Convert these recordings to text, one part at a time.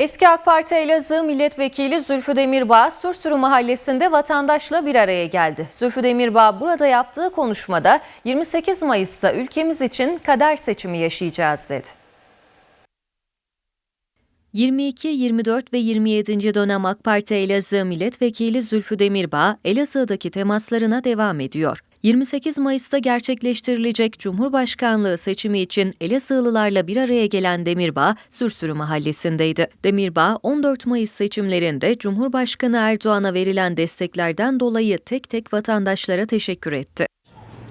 Eski AK Parti Elazığ Milletvekili Zülfü Demirbağ, Sursuru Mahallesi'nde vatandaşla bir araya geldi. Zülfü Demirbağ burada yaptığı konuşmada 28 Mayıs'ta ülkemiz için kader seçimi yaşayacağız dedi. 22, 24 ve 27. dönem AK Parti Elazığ Milletvekili Zülfü Demirbağ, Elazığ'daki temaslarına devam ediyor. 28 Mayıs'ta gerçekleştirilecek Cumhurbaşkanlığı seçimi için Elazığlılarla bir araya gelen Demirbağ, Sürsürü mahallesindeydi. Demirbağ, 14 Mayıs seçimlerinde Cumhurbaşkanı Erdoğan'a verilen desteklerden dolayı tek tek vatandaşlara teşekkür etti.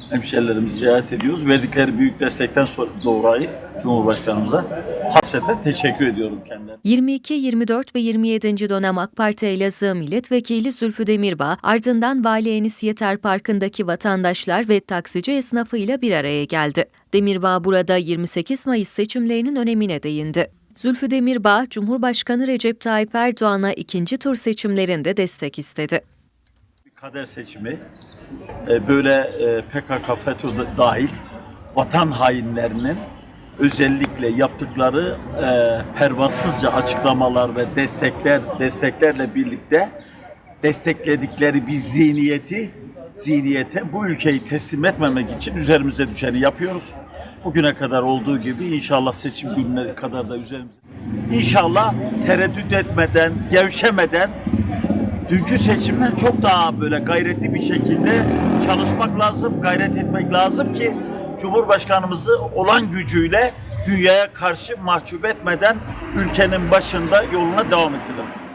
Hemşerilerimizi ziyaret ediyoruz. Verdikleri büyük destekten sonra dolayı Cumhurbaşkanımıza hasreten teşekkür ediyorum kendilerine. 22, 24 ve 27. dönem AK Parti Elazığ Milletvekili Zülfü Demirbağ, ardından Vali Enis Yeter Parkı'ndaki vatandaşlar ve taksici esnafıyla bir araya geldi. Demirbağ burada 28 Mayıs seçimlerinin önemine değindi. Zülfü Demirbağ, Cumhurbaşkanı Recep Tayyip Erdoğan'a ikinci tur seçimlerinde destek istedi. Kader seçimi e, böyle e, PKK, FETÖ dahil vatan hainlerinin özellikle yaptıkları e, pervasızca açıklamalar ve destekler desteklerle birlikte destekledikleri bir zihniyeti zihniyete bu ülkeyi teslim etmemek için üzerimize düşeni yapıyoruz. Bugüne kadar olduğu gibi inşallah seçim gününe kadar da üzerimize İnşallah tereddüt etmeden, gevşemeden dünkü seçimden çok daha böyle gayretli bir şekilde çalışmak lazım, gayret etmek lazım ki Cumhurbaşkanımızı olan gücüyle dünyaya karşı mahcup etmeden ülkenin başında yoluna devam ettirelim.